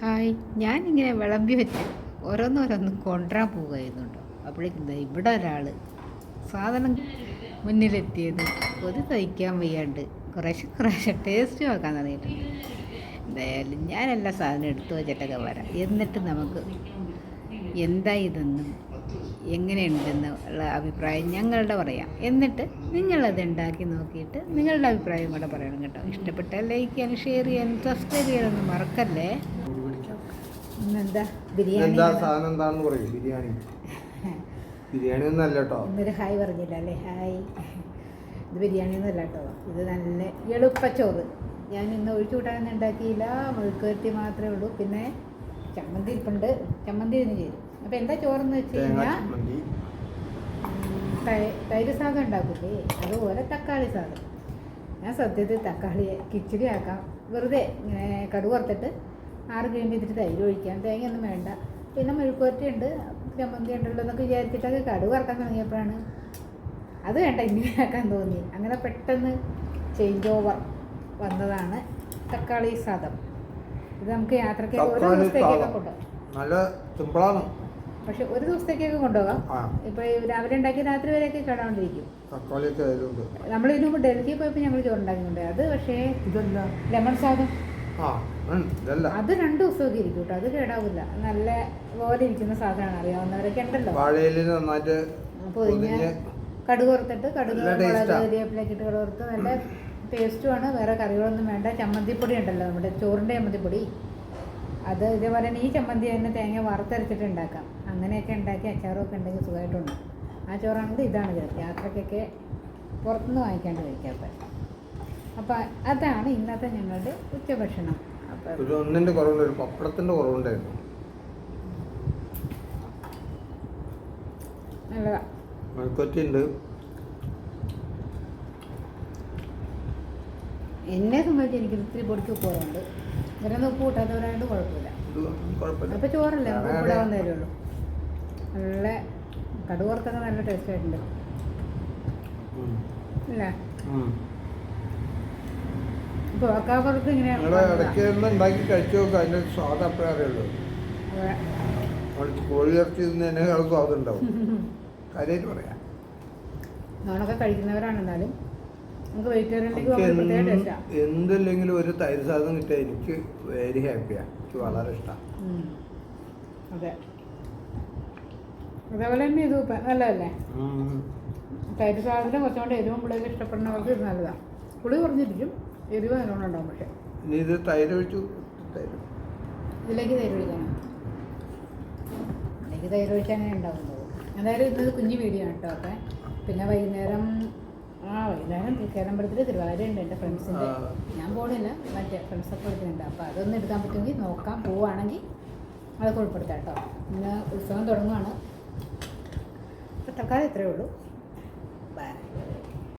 Hi ഞാനിങ്ങനെ വിളമ്പി വെച്ച് ഓരോന്നോരോന്ന് കൊണ്ടുവരാൻ പോവുകയായിരുന്നുണ്ടോ അപ്പോഴേക്കും ഇവിടെ ഒരാൾ സാധനം മുന്നിലെത്തിയത്. കൊതി തയ്ക്കാൻ വയ്യാണ്ട് കുറേശ്ശെ കുറേശ്ശെ ടേസ്റ്റ് നോക്കാൻ തുടങ്ങിയിട്ടുണ്ട് എന്തായാലും ഞാനെല്ലാ സാധനം എടുത്തു വെച്ചിട്ടൊക്കെ വരാം. എന്നിട്ട് നമുക്ക് എന്താ ഇതെന്നും എങ്ങനെയുണ്ടെന്ന് ഉള്ള അഭിപ്രായം ഞങ്ങളുടെ പറയാം. എന്നിട്ട് നിങ്ങളത് ഉണ്ടാക്കി നോക്കിയിട്ട് നിങ്ങളുടെ അഭിപ്രായം കൂടെ പറയണം കേട്ടോ. ഇഷ്ടപ്പെട്ട ലൈക്ക് ചെയ്യാനും ഷെയർ ചെയ്യാനും സബ്സ്ക്രൈബ് ചെയ്യാനൊന്നും മറക്കല്ലേ? ഇന്നെന്താ? ബിരിയാണി സാധനം എന്താണെന്ന് പറയും. ബിരിയാണി. ബിരിയാണി ഒന്നും അല്ല കേട്ടോ. ഇന്നൊരു ഹായ് പറഞ്ഞില്ല അല്ലേ? ഹായ്. ഇത് ബിരിയാണി ഒന്നല്ല കേട്ടോ. ഇത് നല്ല എളുപ്പച്ചോറ്. ഞാൻ ഇന്ന് ഒഴിച്ചു കൂട്ടാനൊന്നും ഉണ്ടാക്കിയില്ല. മെഴുക്കുവരട്ടി മാത്രമേ ഉള്ളൂ. പിന്നെ ചമ്മന്തി ഇരിപ്പുണ്ട്. ചമ്മന്തി ഇതിന് ചേരും അപ്പോൾ എന്താ ചോറെന്ന് വെച്ച് കഴിഞ്ഞാൽ തൈര് സാധനം ഉണ്ടാക്കില്ലേ അതുപോലെ തക്കാളി സാധനം. ഞാൻ സത്യത്തിൽ തക്കാളി കിച്ചടി ആക്കാം. വെറുതെ ഇങ്ങനെ കടുവറുത്തിട്ട് ആറ് കഴിയുമ്പോൾ ഇതിട്ട് തൈര് ഒഴിക്കാം. തേങ്ങയൊന്നും വേണ്ട. പിന്നെ മെഴുക്കുവരട്ടി ഉണ്ട്. ചമ്മന്തി ഉണ്ടല്ലോ എന്നൊക്കെ വിചാരിച്ചിട്ടൊക്കെ കടു വറക്കാൻ തുടങ്ങിയപ്പോഴാണ് അത് വേണ്ട ഇനി ആക്കാൻ തോന്നി. അങ്ങനെ പെട്ടെന്ന് ചേഞ്ച് ഓവർ വന്നതാണ് തക്കാളി സാദം ഇത് നമുക്ക് യാത്രയ്ക്ക് ഓരോ ദിവസത്തേക്കൊക്കെ. കൊണ്ടുപോകാം. നല്ല സിമ്പിളാണ് പക്ഷെ ഒരു ദിവസത്തേക്കൊക്കെ കൊണ്ടുപോകാം. ഇപ്പൊ രാവിലെ ഉണ്ടാക്കി രാത്രി വരെയൊക്കെ കേടാണ്ടിരിക്കും നമ്മൾ ഇതിനു മുമ്പ് ഡൽഹി പോയപ്പോ ഞങ്ങൾ ചോറുണ്ടാക്കുന്നുണ്ട് അത് പക്ഷേ ഇതല്ല. ലെമൺ സാദം ആ ഉം, ഇതല്ല. അത് രണ്ട് ദിവസമൊക്കെ ഇരിക്കും കേട്ടോ. അത് കേടാവില്ല. നല്ല പോലെ ഇരിക്കുന്ന സാധനമാണ്. അറിയാവുന്നവരൊക്കെ ഉണ്ടല്ലോ. പൊതിഞ്ഞ് കടുക് വറുത്തിട്ട് കടുക് നല്ല മുളക്. കരിവേപ്പിലൊക്കെ ഇട്ട് കടുക് വറുത്ത് നല്ല ടേസ്റ്റുമാണ് വേറെ കറികളൊന്നും വേണ്ട. ചമ്മന്തിപ്പൊടി ഉണ്ടല്ലോ നമ്മുടെ ചോറിന്റെ ചമ്മന്തിപ്പൊടി. അത് ഇതേപോലെ തന്നെ ഈ ചമ്മന്തി തന്നെ തേങ്ങ വറുത്തരച്ചിട്ട് ഉണ്ടാക്കാം. അങ്ങനെയൊക്കെ ഉണ്ടാക്കി അച്ചാറൊക്കെ ഉണ്ടെങ്കിൽ സുഖമായിട്ടുണ്ട്. ആ ചോറാണെങ്കിൽ ഇതാണ് ചേർത്ത് യാത്രയ്ക്കൊക്കെ പുറത്തുനിന്ന് വാങ്ങിക്കാണ്ട് കഴിക്കാത്ത അപ്പം. അതാണ് ഇന്നത്തെ ഞങ്ങളുടെ ഉച്ചഭക്ഷണം. ഒരു കുറവുണ്ട് ഒരു പപ്പടത്തിന്റെ കുറവുണ്ടായിരുന്നു. നല്ലതാ. എന്നെ സംബന്ധിച്ച് എനിക്ക് ഇത്തിരി പൊടിക്ക് കുറവുണ്ട്. ഇങ്ങനെ ഉപ്പ് കൂട്ടാത്തവരായിട്ട് കുഴപ്പമില്ല. ഇത് കുഴപ്പമില്ല. അപ്പോൾ ചോറല്ലേ? ഉപ്പ്. തരുള്ളൂ നല്ല കടുവർത്തൊക്കെ നല്ല ടേസ്റ്റ് ആയിട്ടുണ്ട്. അല്ലേ? ഇങ്ങനെ നിങ്ങൾ ഇടയ്ക്ക് ഒന്ന് ഉണ്ടാക്കി കഴിച്ചു നോക്കുക അതിന്റെ സ്വാദ് അപ്പോഴേ അറിയുള്ളൂ. അതെ. നമ്മൾ കോഴി ഇറച്ചി തിന്നതിനേക്കാൾ സ്വാദം കാര്യമായിട്ട് പറയാം. നോണൊക്കെ കഴിക്കുന്നവരാണ് എന്നാലും. നമുക്ക് വെജിറ്റേറിയനിലേക്ക് നമുക്ക് പോകുമ്പോൾ പ്രത്യേക എന്ത് എന്തില്ലെങ്കിലും ഒരു തൈര് സാധനം കിട്ടിയാൽ എനിക്ക് വെരി ഹാപ്പിയാ എനിക്ക് വളരെ ഇഷ്ടമാണ് അതെ. അതേപോലെ തന്നെ ഇത് നല്ലതല്ലേ? തൈര് സാധനം കുറച്ചുകൊണ്ട് എരിവും പുളിയൊക്കെ ഇഷ്ടപ്പെടുന്നവർക്ക് ഇത് നല്ലതാണ് പുളി കുറഞ്ഞിരിക്കും എരിവ് നല്ലോണം ഉണ്ടാവും പക്ഷേ. ഇത് തൈര് ഒഴിച്ചു തൈര്. ഇതിലേക്ക് തൈര് ഒഴിക്കാനാണ് ഇതിലേക്ക് തൈര് ഒഴിച്ചാൽ ഉണ്ടാവുന്നത് എന്തായാലും ഇന്നത് കുഞ്ഞു വീഡിയോ ആണ് കേട്ടോ ഒക്കെ പിന്നെ വൈകുന്നേരം ആ വൈകുന്നേരം കേരളമ്പലത്തിൽ തിരുവാതിര ഉണ്ട് എന്റെ ഫ്രണ്ട്സിന്റെ. ഞാൻ പോണില്ല മറ്റേ ഫ്രണ്ട്സൊക്കെ എടുക്കുന്നുണ്ട് അപ്പോൾ അതൊന്നും എടുക്കാൻ പറ്റുമെങ്കിൽ നോക്കാം പോവുകയാണെങ്കിൽ അതൊക്കെ ഉൾപ്പെടുത്താം കേട്ടോ. ഇന്ന് ഉത്സവം തുടങ്ങുവാണ്. അപ്പോൾ തൽക്കാലം ഇത്രയേ ഉള്ളൂ. ബൈ